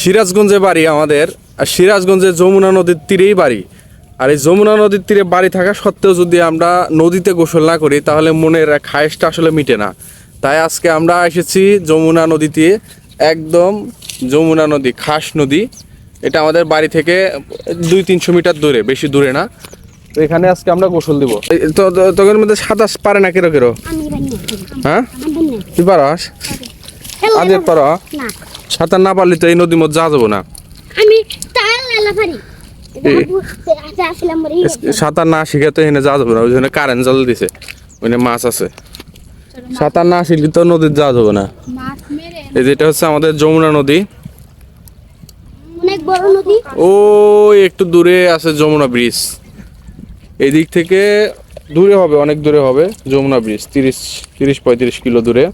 সিরাজগঞ্জে বাড়ি আমাদের আর সিরাজগঞ্জে যমুনা নদীর তীরেই বাড়ি। আর এই যমুনা নদীর তীরে বাড়ি থাকা সত্ত্বেও যদি আমরা নদীতে গোসল না করি তাহলে মনের খায়েশটা আসলে মিটে না। তাই আজকে আমরা এসেছি যমুনা নদীতে একদম যমুনা নদী খাস নদী। এটা আমাদের বাড়ি থেকে দুই তিনশো মিটার দূরে বেশি দূরে না। তো এখানে আজকে আমরা গোসল দিব। তো তোদের মধ্যে সাঁতার পারে না কেরো কেরো? পারি হ্যাঁ? পারি তুই পারস? আদের পারো? না। সাঁতার না পারলে তো এই নদীর মধ্যে যাওয়া যাব না। আমি। আচ্ছা সাঁতার না শিখে তো এখানে যাওয়া যাবে না ওই জন্য কারেন্ট জল দিছে। ওইখানে মাছ আছে। সাঁতার না শিখলে তো নদীর যাওয়া যাবে না। এই যেটা হচ্ছে আমাদের যমুনা নদী। নদী। ও একটু দূরে আছে যমুনা ব্রিজ এই দিক থেকে দূরে হবে অনেক দূরে হবে যমুনা ব্রিজ তিরিশ তিরিশ পঁয়ত্রিশ কিলো দূরে।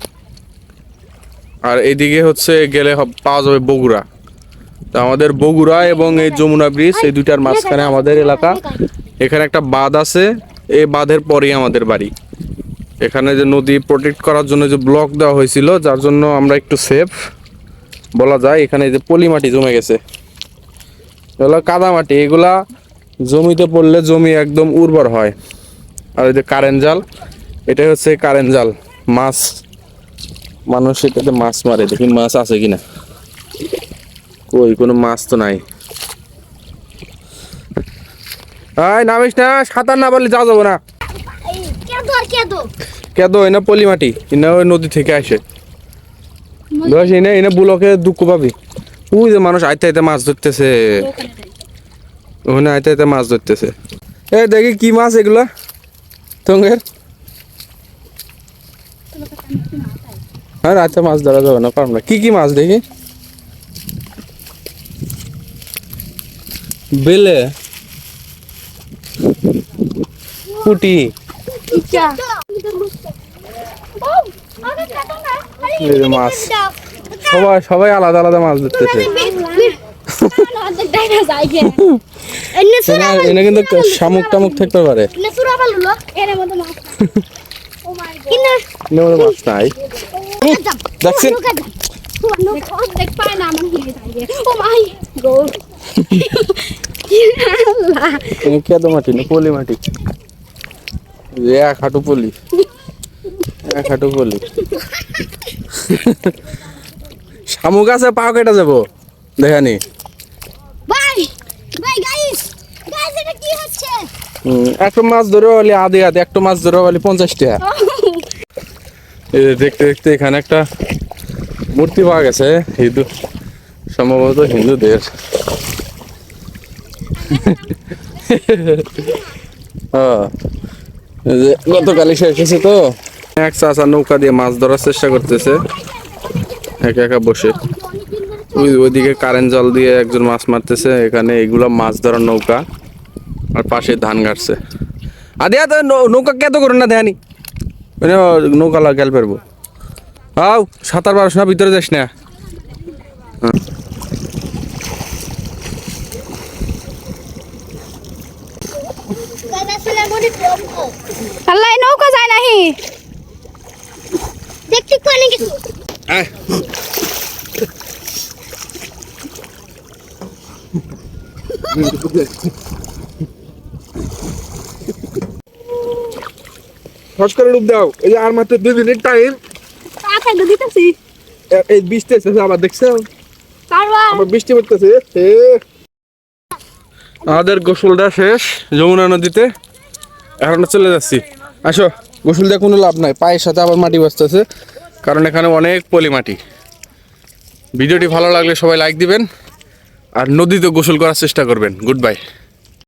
আর এইদিকে হচ্ছে গেলে পাওয়া যাবে বগুড়া। তা আমাদের বগুড়া এবং এই যমুনা ব্রিজ, এই দুইটার মাঝখানে আমাদের এলাকা। এখানে একটা বাঁধ আছে, এই বাঁধের পরেই আমাদের বাড়ি। এখানে যে নদী প্রোটেক্ট করার জন্য যে ব্লক দেওয়া হয়েছিল, যার জন্য আমরা একটু সেফ বলা যায় এখানে যে পলি মাটি জমে গেছে। এগুলো কাদা মাটি, এগুলা জমিতে পড়লে জমি একদম উর্বর হয়। আর এই যে কারেন্ট জাল, এটাই হচ্ছে কারেন্ট জাল, মাছ মানুষ এটাতে মাছ মারে, দেখি মাছ আছে কিনা। কই, কোনো মাছ তো নাই। নামিস না, সাঁতার না পারলে যাওয়া যাব না। কেদো, এনে পলি মাটি, এনে ওই নদী থেকে আসে। ধর এনে এনে বুলকে দুঃখ পাবি। ওই যে মানুষ আইতে আইতে মাছ ধরতেছে। ওখানে আইতে আইতে মাছ ধরতেছে। এ, দেখি কি মাছ এগুলা। তোঙ্গের। হ্যাঁ রাতে মাছ ধরা যাবে না পারব না। কি কি মাছ দেখি? বেলে পুটি। মাছ। সবাই সবাই আলাদা আলাদা মাছ ধরতেছে। এনে কিন্তু শামুক টামুক থাকতে পারে। মাছ নাই। দেখছেন? মাটি না এক হাঁটু পলি এক হাঁটু পলি শামুক আছে পাও কেটে যাব দেখানি একটা মাছ ধরে হলে আধে আধে মাছ ধরে হলে পঞ্চাশ টাকা দেখতে দেখতে এখানে একটা মূর্তি পাওয়া গেছে হিন্দু সম্ভবত হিন্দুদের। হ্যাঁ, এই যে গতকালই সে এসেছে তো। এক চাচা নৌকা দিয়ে মাছ ধরার চেষ্টা করতেছে। একা একা বসে। ওই ওইদিকে কারেন্ট জল দিয়ে একজন মাছ মারতেছে এখানে এগুলো মাছ ধরার নৌকা। আর পাশে ধান গাড়ছে। আদে আদে নৌকা কেত করুন না দেখানি মানে নৌকা লাগাল পারব আও সাঁতার পারস না ভিতরে যাস না। আল্লাহ নৌকা যায় নাহি। দেখতে কোনে কিছু আয়। ফস করে ডুব দাও। এই যে আর মাত্র দুই মিনিট টাইম কাকা দিতেছি। এই বৃষ্টি এসেছে আবার দেখছ? আবার বৃষ্টি পড়তেছে। আমাদের গোসলটা শেষ যমুনা নদীতে। এখন চলে যাচ্ছি। আসো গোসল দিয়ে কোনো লাভ নাই। পায়ের সাথে আবার মাটি বসতেছে কারণ এখানে অনেক পলি মাটি। ভিডিওটি ভালো লাগলে সবাই লাইক দিবেন আর নদীতে গোসল করার চেষ্টা করবেন। Good bye